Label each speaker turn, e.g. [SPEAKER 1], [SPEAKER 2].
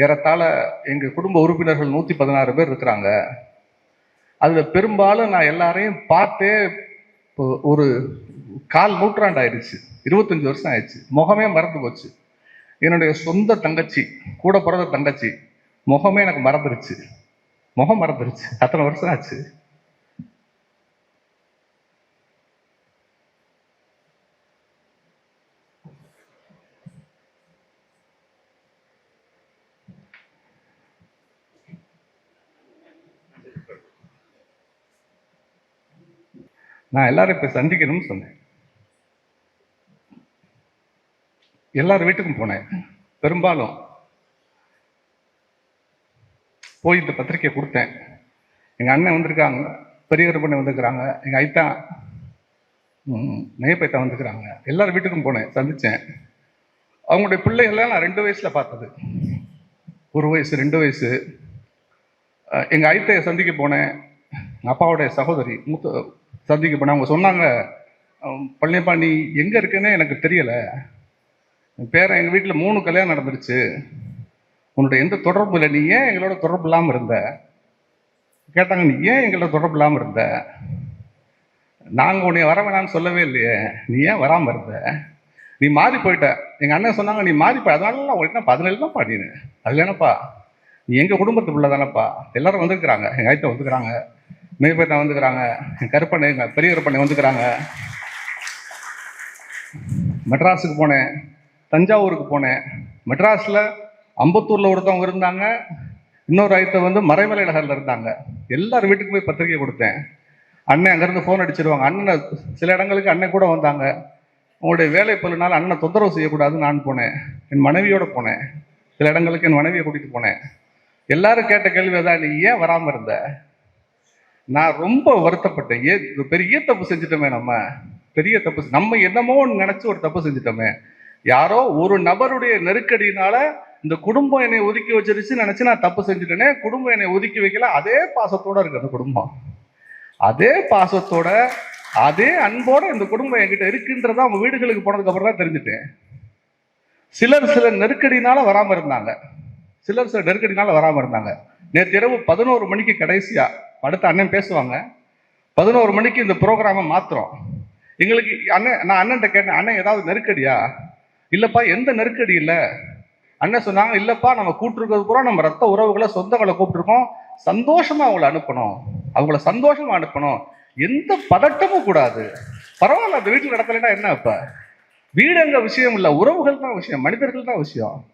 [SPEAKER 1] ஏறத்தாழ எங்கள் குடும்ப உறுப்பினர்கள் நூற்றி பதினாறு பேர் இருக்கிறாங்க. அதில் பெரும்பாலும் நான் எல்லாரையும் பார்த்தே ஒரு கால் நூற்றாண்டு ஆயிடுச்சு இருபத்தஞ்சி வருஷம் ஆயிடுச்சு. முகமே மறந்து போச்சு. என்னுடைய சொந்த தங்கச்சி கூட பிறந்த தங்கச்சி முகமே எனக்கு மறந்துருச்சு. முகம் மறந்துருச்சு. அத்தனை வருஷம் ஆச்சு. நான் எல்லாரும் இப்போ சந்திக்கணும்னு சொன்னேன். எல்லார் வீட்டுக்கும் போனேன். பெரும்பாலும் போய் இந்த பத்திரிக்கை கொடுத்தேன். எங்கள் அண்ணன் வந்திருக்காங்க பெரியவர் பண்ணி வந்திருக்கிறாங்க எங்கள் ஐத்தா நெய்பைத்தா வந்திருக்கிறாங்க. எல்லார் வீட்டுக்கும் போனேன் சந்தித்தேன் அவங்களுடைய பிள்ளைகள்லாம் நான் ரெண்டு வயசில் பார்த்தது. ஒரு வயசு ரெண்டு வயசு. எங்கள் ஐத்தையை சந்திக்க போனேன். எங்கள் அப்பாவுடைய சகோதரி மூத்த சந்திக்க போனேன் அவங்க சொன்னாங்க அஹ் நீ எங்க இருக்குன்னு எனக்கு தெரியல. என் பேரன் எங்க வீட்டில் மூணு கல்யாணம் நடந்துருச்சு. உன்னோட எந்த தொடர்பு இல்லை. நீ ஏன் எங்களோட தொடர்பு இல்லாமல் இருந்த? கேட்டாங்க நீ ஏன் எங்களோட தொடர்பு இல்லாமல் இருந்த? நாங்கள் உன்னை வர வேணாம்னு சொல்லவே இல்லையே. நீ ஏன் வராமல் இருந்த? நீ மாறி போயிட்ட. எங்கள் அண்ணன் சொன்னாங்க நீ மாறி போய் அதனால உனக்கு என்ன பதினேழு தான் பாடினு அதுல என்னப்பா நீ எங்கள் குடும்பத்துக்குள்ள தானப்பா? எல்லாரும் வந்துருக்குறாங்க. எங்கள் ஐத்த வந்துருக்குறாங்க. மேய்பேட்டா வந்துக்கிறாங்க. கருப்பண்ணை பெரிய கருப்பண்ணை வந்துக்கிறாங்க. மெட்ராஸுக்கு போனேன். தஞ்சாவூருக்கு போனேன். மெட்ராஸில் அம்பத்தூரில் ஒருத்தவங்க இருந்தாங்க. இன்னொரு ஐத்த வந்து மறைமலை நகரில் இருந்தாங்க. எல்லார் வீட்டுக்கு போய் பத்திரிக்கை கொடுத்தேன். அண்ணன் அங்கேருந்து ஃபோன் அடிச்சிருவாங்க. அண்ணனை சில இடங்களுக்கு அண்ணன் கூட வந்தாங்க. உங்களுடைய வேலை பொருளினால் அண்ணனை தொந்தரவு செய்யக்கூடாதுன்னு நான் போனேன். என் மனைவியோடு போனேன். சில இடங்களுக்கு என் மனைவியை கூட்டிகிட்டு போனேன். எல்லாரும் கேட்ட கேள்வி தான் நீ ஏன் வராமல் இருந்த? நான் ரொம்ப வருத்தப்பட்டேன். ஏ பெரிய தப்பு செஞ்சுட்டோமே நம்ம. பெரிய தப்பு நம்ம என்னமோ ஒண்ணு நினைச்சு ஒரு தப்பு செஞ்சுட்டோமே. யாரோ ஒரு நபருடைய நெருக்கடினால இந்த குடும்பம் என்னை ஒதுக்கி வச்சிருச்சு நினைச்சு நான் தப்பு செஞ்சுட்டேனே குடும்பம் என்னை ஒதுக்கி வைக்கல அதே பாசத்தோட இருக்கு அந்த குடும்பம். அதே பாசத்தோட அதே அன்போட இந்த குடும்பம் என்கிட்ட இருக்குன்றதா அவங்க வீடுகளுக்கு போனதுக்கு அப்புறம் தான் தெரிஞ்சுட்டேன். சிலர் சில நெருக்கடினால வராம இருந்தாங்க. சிலர் சில நெருக்கடினால வராம இருந்தாங்க. நேற்று இரவு பதினோரு மணிக்கு கடைசியா அடுத்த அண்ணன் பேசுவாங்க. பதினோரு மணிக்கு இந்த ப்ரோக்ராமை மாத்துறோம். எங்களுக்கு அண்ணன் நான் அண்ணன்ட்ட கேட்டேன் அண்ணன் ஏதாவது நெருக்கடியா? இல்லைப்பா எந்த நெருக்கடி இல்லை. அண்ணன் சொன்னாங்க இல்லைப்பா நம்ம கூப்பிட்டுருக்கிறது பூரா நம்ம ரத்த உறவுகளை சொந்தங்களை கூப்பிட்டுருக்கோம். சந்தோஷமா அவங்கள அனுப்பணும். அவங்கள சந்தோஷமா அனுப்பணும். எந்த பதட்டமும் கூடாது. பரவாயில்ல அந்த வீட்டில் நடத்தலைன்னா என்ன இப்போ வீடு எங்க விஷயம் இல்லை உறவுகள் தான் விஷயம் மனிதர்கள் தான் விஷயம்.